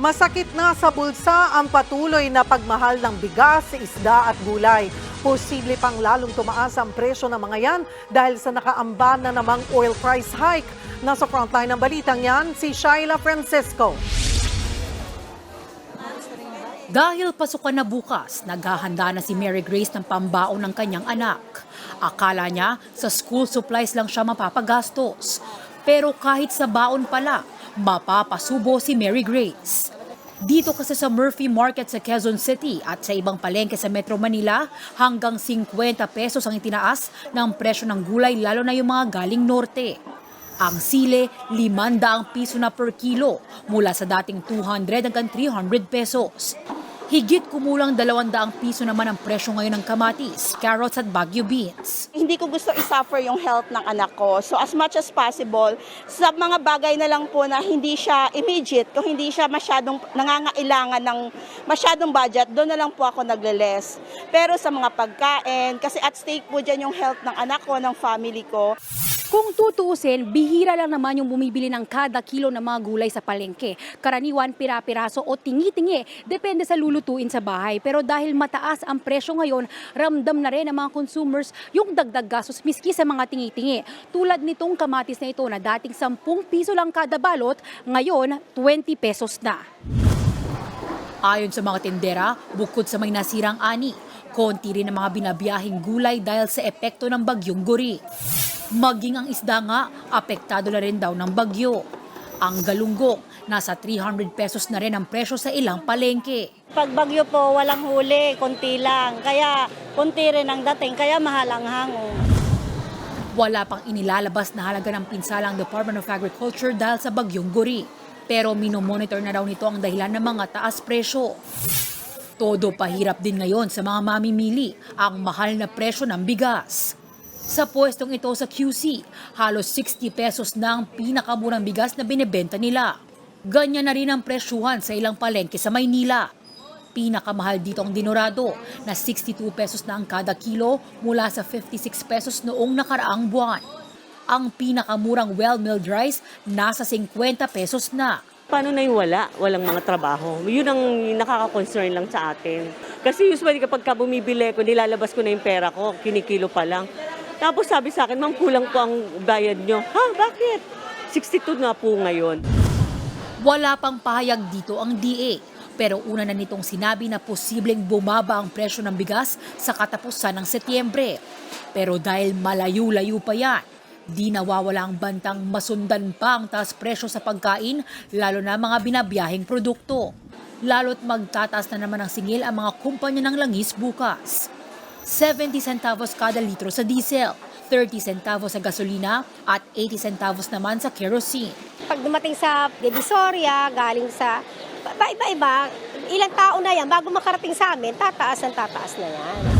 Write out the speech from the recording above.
Masakit na sa bulsa ang patuloy na pagmahal ng bigas, isda at gulay. Posible pang lalong tumaas ang presyo ng mga yan dahil sa nakaamban na namang oil price hike. Nasa frontline ng balitang yan, si Shaila Francisco. Dahil pasukan na bukas, naghahanda na si Mary Grace ng pambaon ng kanyang anak. Akala niya sa school supplies lang siya mapapagastos. Pero kahit sa baon pala, mapapasubo si Mary Grace. Dito kasi sa Murphy Market sa Quezon City at sa ibang palengke sa Metro Manila, hanggang 50 pesos ang itinaas ng presyo ng gulay lalo na yung mga galing norte. Ang sile, 500 piso na per kilo mula sa dating 200 hanggang 300 pesos. Higit kumulang 200 piso naman ang presyo ngayon ng kamatis, carrots at bagyo beans. hindi ko gusto isuffer yung health ng anak ko. So as much as possible, sa mga bagay na lang po na hindi siya immediate, kung hindi siya masyadong nangangailangan ng masyadong budget, doon na lang po ako nagle-less. Pero sa mga pagkain, kasi at stake po dyan yung health ng anak ko, ng family ko. Kung tutuusin, bihira lang naman yung bumibili ng kada kilo ng mga gulay sa palengke. Karaniwan, pira-piraso o tingi-tingi. Depende sa lulutuin sa bahay. Pero dahil mataas ang presyo ngayon, ramdam na rin ng mga consumers yung dagdag gastos miski sa mga tingi-tingi. Tulad nitong kamatis na ito na dating 10 piso lang kada balot, ngayon 20 pesos na. Ayon sa mga tindera, bukod sa may nasirang ani, konti rin ang mga binabiyahing gulay dahil sa epekto ng bagyong guri. Maging ang isda nga, apektado na rin daw ng bagyo. Ang galunggong, nasa 300 pesos na rin ang presyo sa ilang palengke. Pag bagyo po, walang huli, konti lang. Kaya konti rin ang dating, kaya mahal ang hango. Wala pang inilalabas na halaga ng pinsalang Department of Agriculture dahil sa bagyong guri. Pero minomonitor na daw nito ang dahilan ng mga taas presyo. Todo pahirap din ngayon sa mga mamimili ang mahal na presyo ng bigas. Sa pwestong ito sa QC, halos 60 pesos na ang pinakamurang bigas na binebenta nila. Ganyan na rin ang presyuhan sa ilang palengke sa Maynila. Pinakamahal dito ang dinurado na 62 pesos na ang kada kilo mula sa 56 pesos noong nakaraang buwan. Ang pinakamurang well-milled rice nasa 50 pesos na. Paano na wala? Walang mga trabaho. Yun ang nakaka-concern lang sa atin. Kasi usually kapag ka bumibili ko, nilalabas ko na yung pera ko, kinikilo pa lang. Tapos sabi sa akin, ma'am, kulang po ang bayad nyo. Ha, bakit? 62 na po ngayon. Wala pang pahayag dito ang DA. Pero una na nitong sinabi na posibleng bumaba ang presyo ng bigas sa katapusan ng Setyembre. Pero dahil malayo-layo pa yan, di nawawala ang bantang masundan pa ang taas presyo sa pagkain, lalo na mga binabiyahing produkto. Lalo't magtataas na naman ang singil ang mga kumpanya ng langis bukas. 70 centavos kada litro sa diesel, 30 centavos sa gasolina at 80 centavos naman sa kerosene. pag dumating sa Divisoria, galing sa iba-iba, ilang tao na yan, bago makarating sa amin, tataas ang tataas na yan.